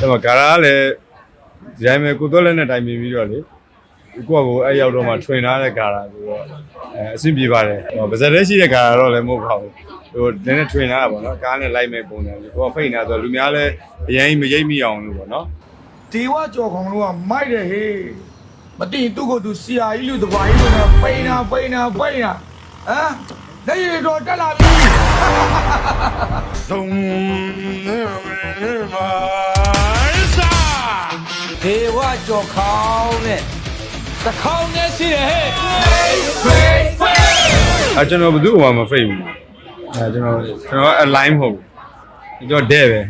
အဲ့မှာဂါရာကလည်းဒီတိုင်းပဲကိုသွက်လက်နဲ့တိုင်ပင်ပြီးတော့လေကိုကကိုအဲ့ရောက်တော့မှထွင်ထားတဲ့ဂါရာဆိုတော့အဲအဆင်ပြေပါတယ်ဟိုဗဇက်ထဲရှိတဲ့ဂါရာတော့လည်းမဟုတ်ပါဘူးဟိုနည်းနည်းထွင်ထားတာပေါ့နော်ကားနဲ့လိုက်မဲ့ပုံစံမျိုးကိုကဖိတ်နေတာဆိုတော့လူများလည်းအရင်မရိပ်မိအောင်လို့ပေါ့နော်ဒေဝကြော်ခေါင်တို့ကမိုက်တယ်ဟေးမတိသူ့ကိုသူစီယာကြီးလူတပွားကြီးလို့နဲ့ပိန်နာပိန်နာပိန်နာဟမ် လက်ရည်တော်တက်လာပြီဒေဝကြော်ခေါင်းနဲ့သခေါင်းနဲ့ရှိတယ်ဟဲ့အဲကျွန်တော်ဘယ်သူ့မှမဖိတ်ဘူးအဲကျွန်တော်ကျွန်တော်အလိုင်းမဟုတ်ဘူးကျွန်တော်တဲ့ပဲ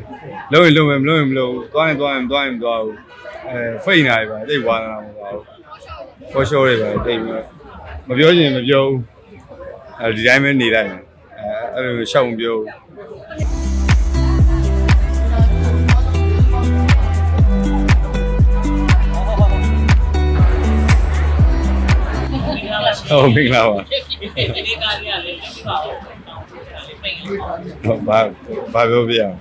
လုံးရင်လုံးမယ်မလုံးရင်မလုံးဘူးသွားရင်သွားရင်သွားရင်မသွားဘူးအဲဖိတ်နေတယ်ပါတိတ်ဝါသနာမပါဘူးဖော်ရှိုးတွေပါတိတ်မမပြောချင်မပြောဘူး အဲဒီတိုင်းပဲနေလိုက်မယ်အဲအဲ့လိုရှောက်မပြောဘူးဟုတ်မင်္ဂလာပါဟုတ်ဘာဘာပြောပြအောင်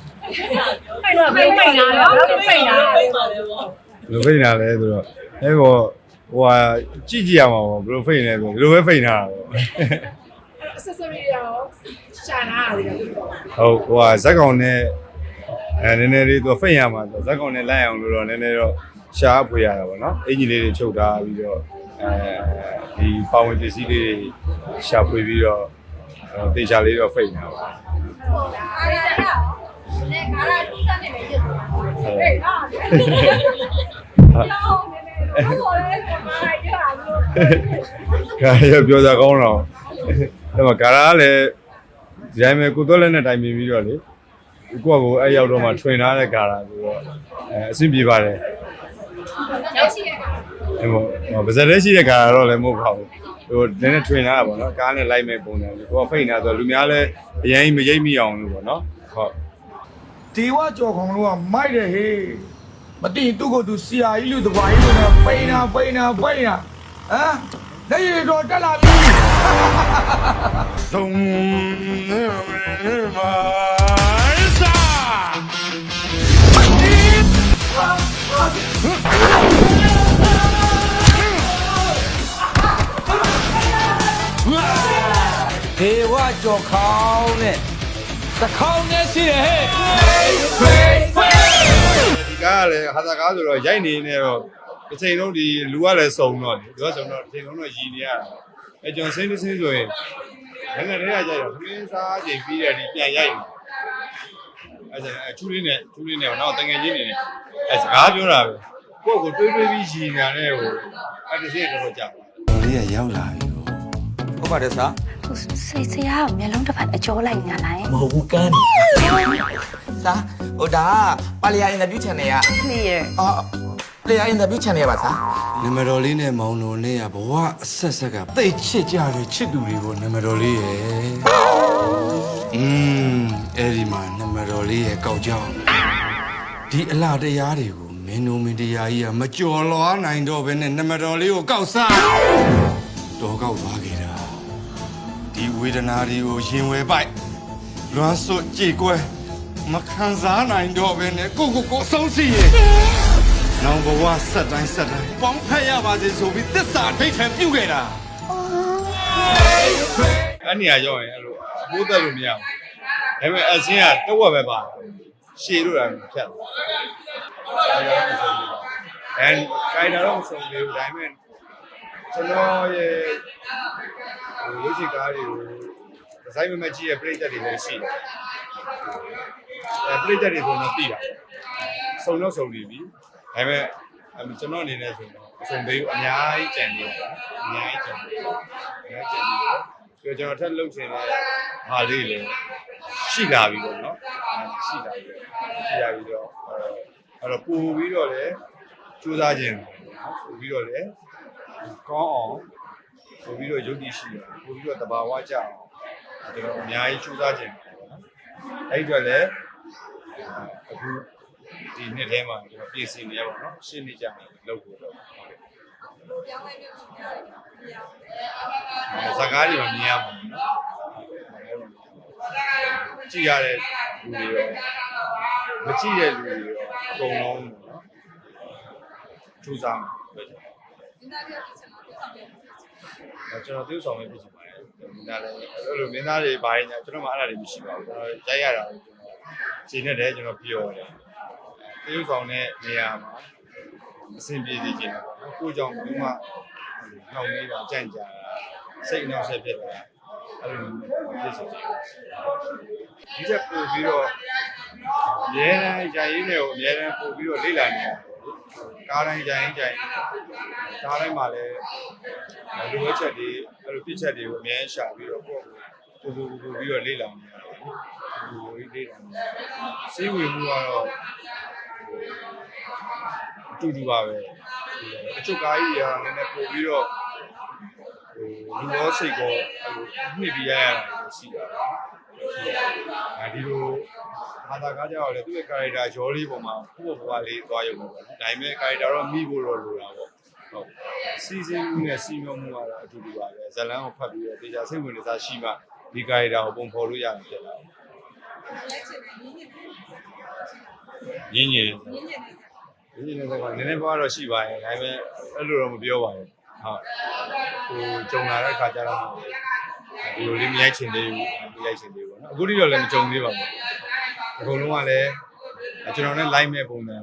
အဲ့တော့ပိတ်ပိတ်လာတော့ပိတ်လာတယ်ဘယ်လိုဖိတ်နေတာလဲဆိုတော့အဲဘောဟိုဟာကြည့်ကြည့်ရမှာပေါ့ဘယ်လိုဖိတ်နေလဲဆိုဒီလိုပဲဖိတ်နေတာပေါ့ accessory ရောရှာနာရတယ်လို့ပြောဟုတ်ဟိုဟာဇက်ကောင်နဲ့အဲနည်းနည်းလေးသူဖိတ်ရမှာဆိုဇက်ကောင်နဲ့လိုက်အောင်လို့တော့နည်းနည်းတော့ရှားဖွေရတာပေါ့နော်အင်ဂျင်လေးတွေချုပ်ထားပြီးတော့အဲဒီပါဝင်ပစ္စည်းလေးတွေရှာဖွေပြီးတော့အဲတေချာလေးတော့ဖိတ်နေတာပါအားရတာလေကားရတူတန်းနေမယ်ရစ်ဟေးဟာလေကျောင်းနေမယ်တော့ဘောလေမာရရလို့ခါရပြောစားကောင်းတော့ အဲ့မှာဂါရာကလည်းဒီတိုင်းပဲကိုသွက်လက်နဲ့တိုင်ပင်ပြီးတော့လေကိုကကိုအဲ့ရောက်တော့မှထွင်ထားတဲ့ဂါရာဆိုတော့အဲအဆင်ပြေပါတယ်ရောက်ရှိရတာအဲ့မို့ဗဇက်ထဲရှိတဲ့ဂါရာတော့လည်းမဟုတ်ပါဘူးဟိုနည်းနည်းထွင်ထားတာပေါ့နော်ကားနဲ့လိုက်မဲ့ပုံစံမျိုးကိုကဖိတ်နေတာဆိုတော့လူများလည်းအရင်မရိပ်မိအောင်လို့ပေါ့နော်ဟုတ်ဒေဝကြော်ခေါင်တို့ကမိုက်တယ်ဟေးမတိသူ့ကိုသူစီယာကြီးလူတပွားကြီးလို့နဲ့ပိန်နာပိန်နာပိန်နာဟမ် လက်ရည်တော်တက်လာပြီဒေဝကြော်ခေါင်းနဲ့သခေါင်းနဲ့ရှိတယ်ဟဲ့ဒီကားကလည်းဟာသာကားဆိုတော့ရိုက်နေနေတော့ တစ်ချိန်လုံးဒီလူကလည်းစုံတော့လေလူကစုံတော့တစ်ချိန်လုံးတော့ရည်နေရတာအဲကျွန်တော်ဆင်းတစ်ဆင်းဆိုရင်ငယ်ငယ်လေးကကြတော့ခင်းစားချိန်ပြီးတဲ့ဒီပြန်ရိုက်နေအဲဒါအချူလေးနဲ့ချူလေးနဲ့တော့တငယ်ချင်းနေနေအဲစကားပြောတာပဲကိုယ့်ကိုတွေးတွေးပြီးရည်နေတာနဲ့ဟိုအဲ့ဒီစိတ်တော့ကြာပါလေးကရောက်လာပြီဟုတ်ပါတယ်ဆာစိတ်ဆရာကမျက်လုံးတစ်ဖက်အကျော်လိုက်ညာလိုက်မဟုတ်ဘူးကန်းစာဟိုဒါပါလီယာအင်တာဗျူး channel က clear အော် ပါလီယာအင်တာဗျူး channel ပါစာနံပါတ်တော်လေးနဲ့မောင်တော်လေးကဘဝအဆက်ဆက်ကတိတ်ချစ်ကြတယ်ချစ်သူတွေကိုနံပါတ်တော်လေးရဲ့อืมအဲ့ဒီမှာနံပါတ်တော်လေးရဲ့ကောက်ကြောင်းဒီအလားတရားတွေကိုမင်းတို့မင်းတရားကြီးကမကြော်လွားနိုင်တော့ဘဲနဲ့နံပါတ်တော်လေးကိုကောက်စားတော်ကောက်သွားခဲ့တာဒီဝေဒနာတွေကိုရင်ဝယ်ပိုက်လွမ်းစွတ်ကြည်ကွဲမခံစားနိုင်တော့ဘဲနဲ့ကိုကိုကိုအဆုံးစီရဲ့ နောင်ဘဝဆက်တိုင်းဆက်တိုင်းပေါင်းဖက်ရပါစေဆိုပြီးတစ္ဆာဒိဋ္ဌံပြုခဲ့တာအဲ့နေရာရောက်ရင်အဲ့လိုအပိုးသက်လို့မရဘူးဒါပေမဲ့အစင်းကတဝက်ပဲပါရှည်လို့တာဖြတ်တယ်အဲကိုင်တာတော့မဆုံးသေးဘူးဒါပေမဲ့ကျွန်တော်ရဲ့ဟိုလူရှိကားတွေကိုဒီဇိုင်းမမကြီးရဲ့ပြိတ္တတွေလည်းရှိတယ်အဲပြိတ္တတွေဆိုတော့ပြီးတာစုံတော့စုံနေပြီ ဒါပေမဲ့ကျွန်တော်အနေနဲ့ဆိုတော့အစုံသေးဘူးအများကြီးကြံနေတယ်အများကြီးကြံနေတယ်အများကြီးကြံနေတယ်ပြီးတော့ကျွန်တော်ထပ်လုပ်ချင်တဲ့ဟာလေးလည်းရှိလာပြီပေါ့နော်ရှိလာပြီရှိလာပြီးတော့အဲ့တော့ပို့ပြီးတော့လည်းစူးစမ်းခြင်းနော်ပို့ပြီးတော့လည်းကောင်းအောင်ပို့ပြီးတော့ယုတ်တိရှိအောင်ပို့ပြီးတော့တဘာဝကြအောင်ကျွန်တော်အများကြီးစူးစမ်းခြင်းပေါ့နော်အဲ့ဒီတော့လည်းအခု ဒီနှစ်ထဲမှာကျွန်တော်ပြင်ဆင်နေရပါတော့ရှင်းနေကြတယ်လုပ်ဖို့တော့ဇာကားတွေမမြင်ရဘူးနော်ကြည့်ရတဲ့လူတွေရောမကြည့်တဲ့လူတွေရောအကုန်လုံးပေါ့နော်ထူးစားမှာပဲကျွန်တော်ပြုဆောင်ပဲဖြစ်ချင်ပါတယ်မင်းသားလည်းအဲ့လိုမင်းသားတွေဘာတွေညာကျွန်တော်မှအဲ့ဒါတွေမရှိပါဘူးကျွန်တော်ရိုက်ရတာကိုကျွန်တော်ခြေနဲ့တည်းကျွန်တော်ပြောတယ် ပြုဆောင်တဲ့နေရာမှာအဆင်ပြေစေချင်တယ်ပေါ့နော်ကိုကြောင့်ဘယ်မှနှောင့်နှေးတာကြံ့ကြာတာစိတ်အနှောက်အယှက်ဖြစ်တာအဲ့လိုမျိုးဖြစ်စေချင်တယ်ဒီချက်ပို့ပြီးတော့အများအားကြာရင်းတွေကိုအများအားပို့ပြီးတော့လေ့လာနေရတယ်ကားတိုင်းကြာရင်ကြာရင်ကားတိုင်းမှာလည်းလိုအပ်ချက်တွေအဲ့လိုပြစ်ချက်တွေကိုအများရှာပြီးတော့ကိုယ့်ကိုပူပူပူပြီးတော့လေ့လာနေရတယ်ပူပူလေ့လာနေစေးဝင်မှုကတော့အ တူတူပါပဲအချုပ်ကားကြီးတွေကလည်းနည်းနည်းပို့ပြီးတော့ဟိုလူရောစိတ်ကောအဲ့လိုနှိပ်ပြီးရရတာတွေရှိတာအဲဒီလိုဘာသာကားကြောက်လေသူ့ရဲ့ character ဂျော်လေးပုံမှာဖုတ်ဖွားလေးသွားရုံပဲပေါ့နော်ဒါပေမဲ့ character တော့မိဖို့တော့လိုတာပေါ့ဟုတ်စီစဉ်မှုနဲ့စီမံမှုကတော့အတူတူပါပဲဇလန်းကိုဖတ်ပြီးတော့တေချာစိတ်ဝင်စားရှိမှဒီ character ကိုပုံဖော်လို့ရတယ်ဖြစ်လာရင်းရင်းရင်းရင်း တော့နည်းနည်းပါးတော့ရှိပါရဲ့ဒါပေမဲ့အဲ့လိုတော့မပြောပါဘူးဟုတ်ဟိုကြုံလာတဲ့ခါကျတော့ဒီလိုလေးမရိုက်ချင်သေးဘူးမရိုက်ချင်သေးဘူးပေါ့နော်အခုထိတော့လည်းမကြုံသေးပါဘူးအကုန်လုံးကလည်းကျွန်တော်နဲ့ live မဲ့ပုံစံ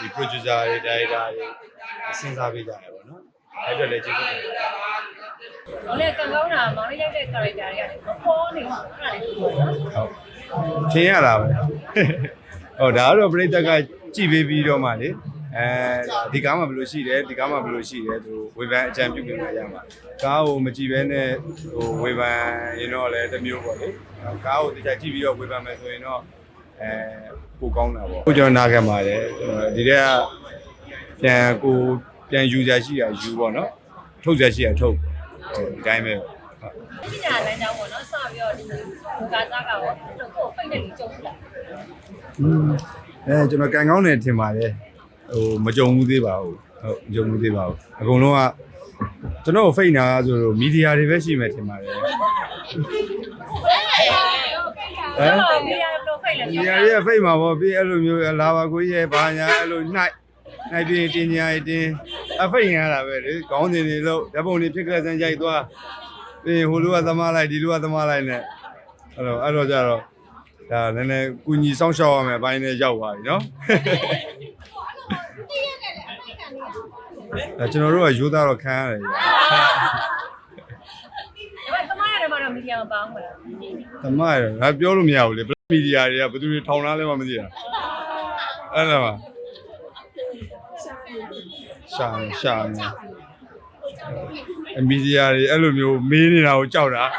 ဒီ producer တွေ director တွေစဉ်းစားပေးကြတယ်ပေါ့နော်အဲ့တော့လည်းကျေးဇူးတင်ပါတယ်။ဟိုလေကံကောင်းတာမောင်လေးရိုက်တဲ့ character တွေကလည်းမပေါ်နေဘူး။အဲ့ဒါလေးပေါ့နော်ဟုတ်ထင်ရတာပဲဟောဒါကတော့ပြိတ္တကကြည်ပေးပြီးတော့မှလေ အဲဒီကားမှာဘယ်လိုရှိတယ်ဒီကားမှာဘယ်လိုရှိတယ်သူဝေဖန်အကြံပြုပေးမှရမှာကားကိုမကြည့်ဘဲနဲ့ဟိုဝေဖန်ရင်တော့လည်းတစ်မျိုးပေါ့လေကားကိုတခြားကြည့်ပြီးတော့ဝေဖန်မယ်ဆိုရင်တော့အဲကိုကောင်းတာပေါ့ကိုကျွန်တော်နားခံပါတယ်ဒီတက်ကပြန်ကိုပြန်ယူကြရှိတာယူပေါ့နော်ထုတ်ကြရှိတာထုတ်ဟိုဒီတိုင်းပဲဟုတ်။ဒီညာလမ်းကြောင်းပေါ့နော်။စပြီးတော့ဒီကာစားကရောတော့ကိုယ်ဖိတ်နေကြုံဘူးလားอืมအဲကျွန်တော်ကန်ကောင်းတယ်ထင်ပါတယ် ဟိုမကြုံဘူးသေးပါဘူးဟုတ်မကြုံဘူးသေးပါဘူးအကုန်လုံးကကျွန်တော်ဖိတ်နာဆိုလို့မီဒီယာတွေပဲရှိမယ်ထင်ပါတယ်။အဲ့တော့ဒီရဘလို့ဖိတ်လဲမီဒီယာတွေကဖိတ်မှာပေါ့ပြီးအဲ့လိုမျိုးလာပါကိုကြီးရဲ့ဘာညာအဲ့လိုနှိုက်နှိုက်ပြီးတင်ညာရင်တင်အဖိတ်ရတာပဲလေခေါင်းစဉ်တွေလို့ဓာတ်ပုံတွေဖြစ်ကြတဲ့ရိုက်သွားပြီးဟိုလူကသမားလိုက်ဒီလူကသမားလိုက်နဲ့အဲ့တော့အဲ့တော့ကြတော့ဒါနည်းနည်းကုညီစောင့်ရှောက်ရမယ်အပိုင်းနဲ့ရောက်သွားပြီနော် အဲကျွန်တော်တို့ကရိုးသားတော့ခံရတယ်ကြာ။ဒါပေမဲ့တမရတယ်မှာတော့မီဒီယာမပေါင်းဘူးလား။ဓမ္မရငါပြောလို့မရဘူးလေ။မီဒီယာတွေကဘယ်သူတွေထောင်ထားလဲမှမသိတာ။အဲ့ဒါမှရှာနေရှာနေအမီဒီယာတွေအဲ့လိုမျိုးမေးနေတာကိုကြောက်တာ။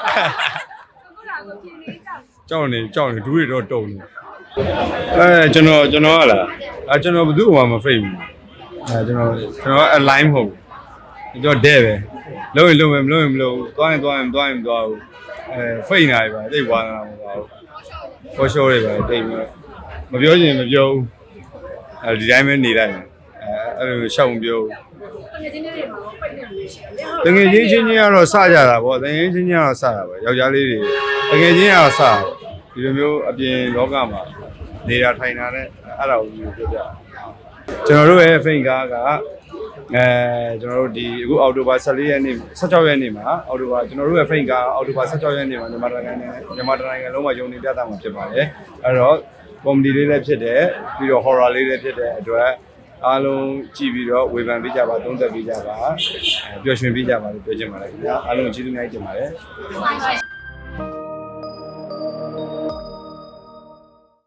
ကြောက်နေကြောက်နေဒူးတွေတော့တုံနေ။အဲကျွန်တော်ကျွန်တော်ကလားအဲကျွန်တော်ဘယ်သူ့မှမဖိတ်ဘူး။ အဲကျွန်တော်ကျွန်တော်အလိုင်းမဟုတ်ဘူး။ကျွန်တော်တဲ့ပဲ။လုံးရင်လုံးမယ်မလုံးရင်မလုံးဘူး။သွားရင်သွားရင်သွားရင်မသွားဘူး။အဲဖိတ်နေပါတိတ်ဝါနာမသွားဘူး။ for sure တွေပါတိတ်မမပြောချင်မပြောဘူး။အဲဒီတိုင်းပဲနေလိုက်မယ်။အဲအဲ့လိုရှောက်မပြောဘူး။ငွေချင်းတွေမှာဖိတ်နေလို့ရှိတယ်။။တငယ်ချင်းချင်းချင်းကတော့စကြတာပေါ့။တငယ်ချင်းချင်းကတော့စတာပဲ။ယောက်ျားလေးတွေတငယ်ချင်းကတော့စတာပေါ့။ဒီလိုမျိုးအပြင်လောကမှာနေတာထိုင်တာနဲ့အဲ့ဒါကိုပြောပြ။ ကျွန်တော်တို့ရဲ့ဖိန်ကားကအဲကျွန်တော်တို့ဒီအခုအော်တိုဘာ14ရက်နေ့16ရက်နေ့မှာအော်တိုဘာကျွန်တော်တို့ရဲ့ဖိန်ကားအော်တိုဘာ16ရက်နေ့မှာမြန်မာတိုင်းနဲ့မြန်မာတိုင်းလုံးမှာယုံနေပြတာမှာဖြစ်ပါတယ်။အဲ့တော့ကောမဒီလေးလည်းဖြစ်တယ်ပြီးတော့ horror လေးလည်းဖြစ်တဲ့အတွက်အားလုံးကြည့်ပြီးတော့ဝေဖန်ပေးကြပါသုံးသပ်ပေးကြပါအဲပျော်ရွှင်ပေးကြပါလို့ပြောချင်ပါတယ်ခင်ဗျာအားလုံးကျေးဇူးများတင်ပါတယ် Bye bye.